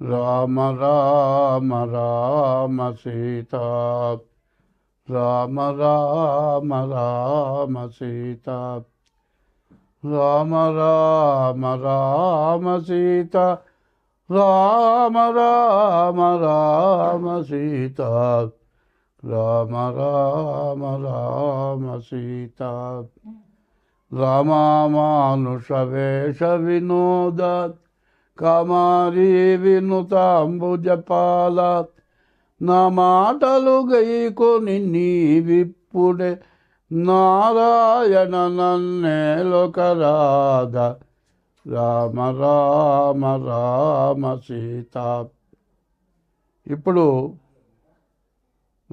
రామ రామ రామ సీత రామ రామ రామ సీత రామ రామ రామ సీత రామ రామ రామ సీత రామ రామ రామ సీత రామానుష వేష వినోద కమారి వినుతాంబుజపాల నా మాటలు గైకొని నీవిప్పుడే నారాయణ నన్నేలొకరాధ రామ రామ రామ సీత. ఇప్పుడు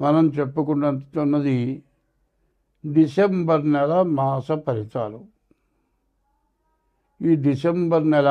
మనం చెప్పుకుంటున్నది డిసెంబర్ నెల మాస ఫలితాలు. ఈ డిసెంబర్ నెల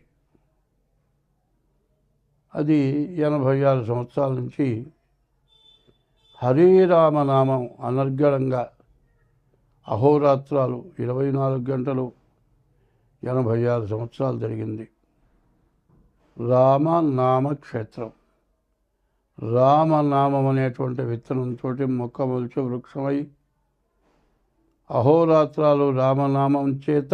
అది ఎనభై ఆరు సంవత్సరాల నుంచి హరిరామనామం అనర్గళంగా అహోరాత్రాలు ఇరవై నాలుగు గంటలు ఎనభై ఆరు సంవత్సరాలు జరిగింది. రామనామ క్షేత్రం రామనామం అనేటువంటి విత్తనంతో మొక్క మొలిచి వృక్షమై అహోరాత్రాలు రామనామం చేత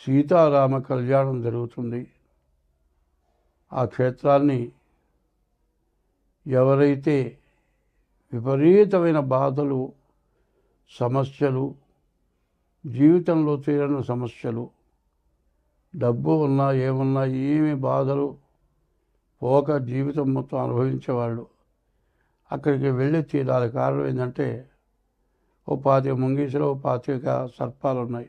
సీతారామ కళ్యాణం జరుగుతుంది. ఆ క్షేత్రాన్ని ఎవరైతే విపరీతమైన బాధలు సమస్యలు జీవితంలో తీరని సమస్యలు డబ్బు ఉన్నా ఏమున్నా ఏమి బాధలు పోక జీవితం మొత్తం అనుభవించేవాళ్ళు అక్కడికి వెళ్ళి తీరాలి. కారణం ఏంటంటే ఓ పాతిక ముంగీసులో ఓ పాతిక సర్పాలు ఉన్నాయి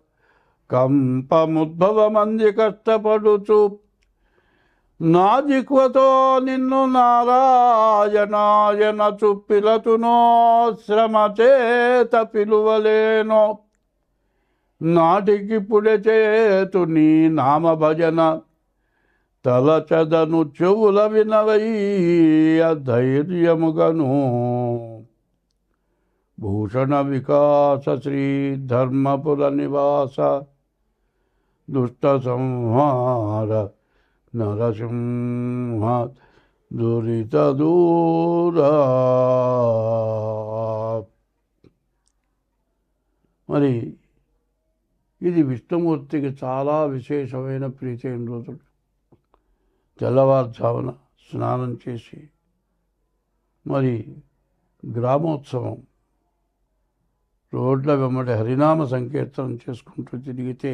కంపముద్భవమంది కష్టపడుచు నా జిక్వతో నిన్ను నారాయణాయన చుప్పిలతునో శ్రమ చేత పిలువలేనో. నాటికిప్పుడే చేతు నీ నామ భజన తలచదను చెవుల వినవయ్య ధైర్యముగను. భూషణ వికాస శ్రీ ధర్మపుర నివాస. దుష్ట సంహార నరసింహ దురిత మరి ఇది విష్ణుమూర్తికి చాలా విశేషమైన ప్రీతైన రోజులు తెల్లవారుజామున స్నానం చేసి మరి గ్రామోత్సవం రోడ్ల వెంబడి హరినామ సంకీర్తనం చేసుకుంటూ తిరిగితే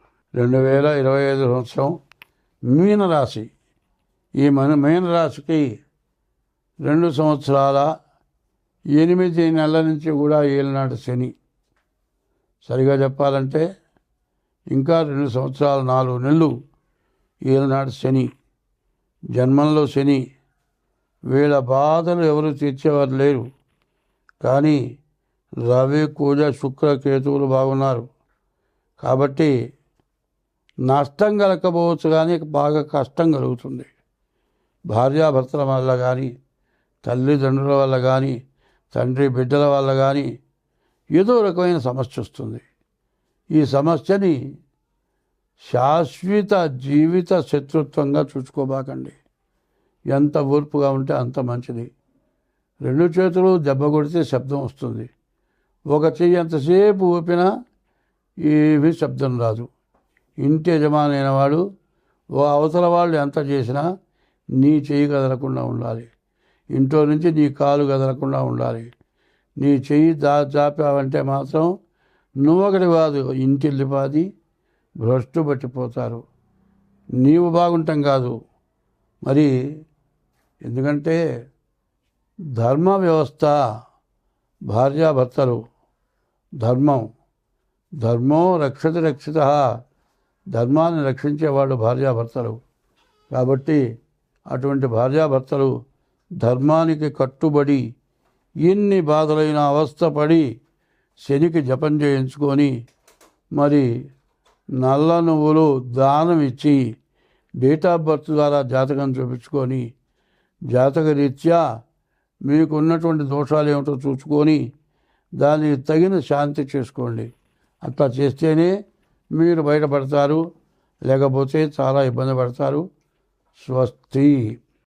రెండు వేల ఇరవై ఐదు సంవత్సరం మీనరాశి. ఈ మన మీనరాశికి రెండు సంవత్సరాల ఎనిమిది నెలల నుంచి కూడా ఏలినాడు శని. సరిగా చెప్పాలంటే ఇంకా రెండు సంవత్సరాలు నాలుగు నెలలు ఏలినాడు శని. జన్మంలో శని. వీళ్ళ బాధలు ఎవరు తీర్చేవారు లేరు. కానీ రవి కూజ శుక్ర కేతువులు బాగున్నారు. కాబట్టి నష్టం కలగకపోవచ్చు కానీ బాగా కష్టం కలుగుతుంది. భార్యాభర్తల వల్ల కానీ తల్లిదండ్రుల వల్ల కానీ తండ్రి బిడ్డల వల్ల కానీ ఏదో రకమైన సమస్య వస్తుంది. ఈ సమస్యని శాశ్వత జీవిత శత్రుత్వంగా చూసుకోబాకండి. ఎంత ఓర్పుగా ఉంటే అంత మంచిది. రెండు చేతులు దెబ్బ కొడితే శబ్దం వస్తుంది. ఒక చెయ్యి ఎంతసేపు ఊపినా ఏమీ శబ్దం రాదు. ఇంటి యజమానైన వాడు ఓ అవతల వాళ్ళు ఎంత చేసినా నీ చెయ్యి కదలకుండా ఉండాలి. ఇంట్లో నుంచి నీ కాలు కదలకుండా ఉండాలి. నీ చెయ్యి దా చాపావంటే మాత్రం నువ్వొకటి కాదు ఇంటిల్లిపాది భ్రష్టు పట్టిపోతారు. నీవు బాగుంటాం కాదు. మరి ఎందుకంటే ధర్మ వ్యవస్థ భార్యాభర్తలు ధర్మం. ధర్మం రక్షతి రక్షిత. ధర్మాన్ని రక్షించేవాడు భార్యాభర్తలు. కాబట్టి అటువంటి భార్యాభర్తలు ధర్మానికి కట్టుబడి ఎన్ని బాధలైన అవస్థపడి శనికి జపం చేయించుకొని మరి నల్ల నువ్వులు దానం ఇచ్చి డేట్ ఆఫ్ బర్త్ ద్వారా జాతకం చూపించుకొని జాతక రీత్యా మీకు ఉన్నటువంటి దోషాలు ఏమిటో చూసుకొని దానికి తగిన శాంతి చేసుకోండి. అట్లా చేస్తేనే మీరు బయటపడతారు లేకపోతే చాలా ఇబ్బంది పడతారు. స్వస్తి.